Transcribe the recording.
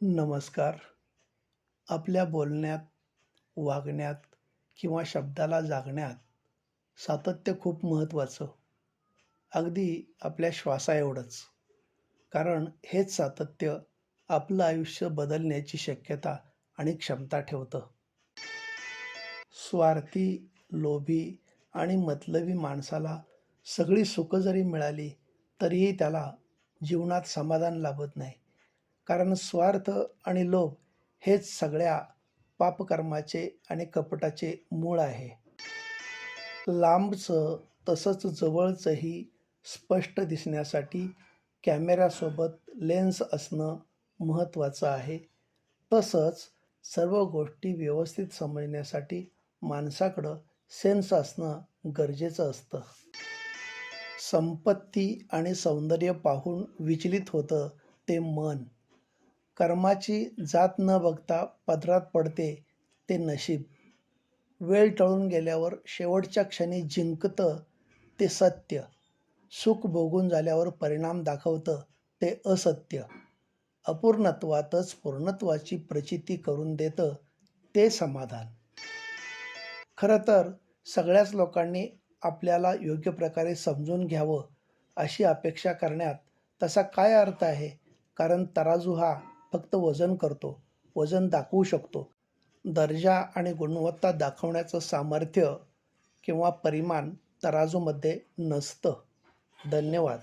नमस्कार. आपल्या बोलण्यात वागण्यात किंवा शब्दाला जागण्यात सातत्य खूप महत्त्वाचं. अगदी आपल्या श्वासाएवढंच. कारण हेच सातत्य आपलं आयुष्य बदलण्याची शक्यता आणि क्षमता ठेवतं. स्वार्थी लोभी आणि मतलबी माणसाला सगळी सुखं जरी मिळाली तरीही त्याला जीवनात समाधान लाभत नाही. कारण स्वार्थ आणि लोभ हेच सगळ्या पापकर्माचे आणि कपटाचे मूळ आहे. लांबचं तसंच जवळचंही स्पष्ट दिसण्यासाठी कॅमेऱ्यासोबत लेन्स असणं महत्त्वाचं आहे. तसंच सर्व गोष्टी व्यवस्थित समजण्यासाठी माणसाकडं सेन्स असणं गरजेचं असतं. संपत्ती आणि सौंदर्य पाहून विचलित होतं ते मन. कर्माची जात न बघता पदरात पडते ते नशीब. वेळ टळून गेल्यावर शेवटच्या क्षणी जिंकतं ते सत्य. सुख भोगून झाल्यावर परिणाम दाखवतं ते असत्य. अपूर्णत्वातच पूर्णत्वाची प्रचिती करून देतं ते समाधान. खरं तर सगळ्याच लोकांनी आपल्याला योग्य प्रकारे समजून घ्यावं अशी अपेक्षा करण्यात तसा काय अर्थ आहे? कारण तराजू हा फक्त वजन करतो वजन दाखवू शकतो. दर्जा आणि गुणवत्ता दाखवण्याचं सामर्थ्य किंवा परिमाण तराजूमध्ये नसतं. धन्यवाद.